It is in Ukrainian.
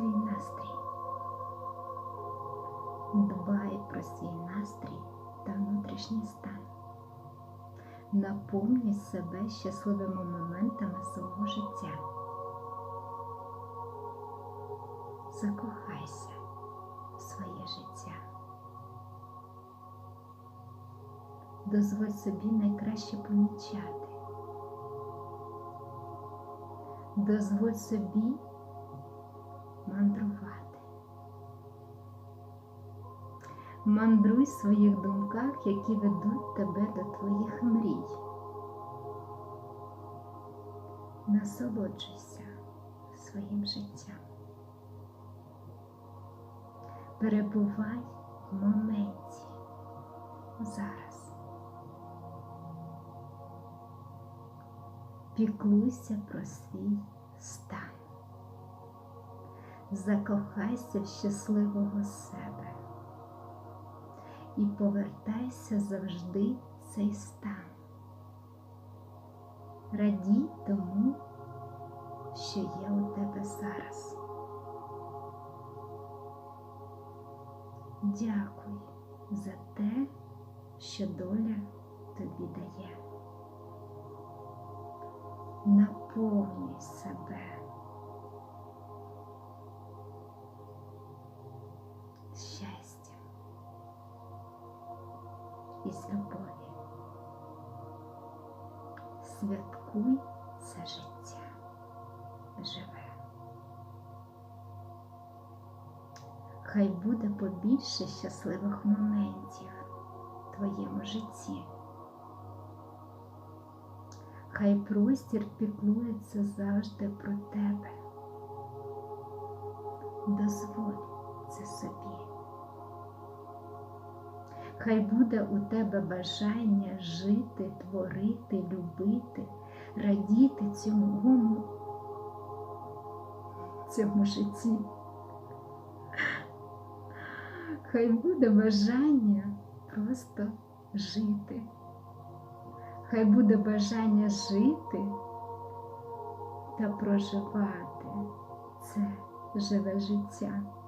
твій настрій. Дбай про свій настрій та внутрішній стан. Наповнюй себе щасливими моментами свого життя. Закохайся в своє життя. Дозволь собі найкраще помічати. Дозволь собі мандрувати. Мандруй в своїх думках, які ведуть тебе до твоїх мрій. Насолоджуйся своїм життям. Перебувай в моменті зараз. Піклуйся про свій стан. Закохайся в щасливого себе і повертайся завжди в цей стан. Радій тому, що є у тебе зараз. Дякуй за те, що доля тобі дає. Наповнюй себе і з любові. Святкуй це життя живе. Хай буде побільше щасливих моментів в твоєму житті. Хай простір піклується завжди про тебе. Дозволь це собі. Хай буде у тебе бажання жити, творити, любити, радіти цьому, цьому житті. Хай буде бажання просто жити. Хай буде бажання жити та проживати це живе життя.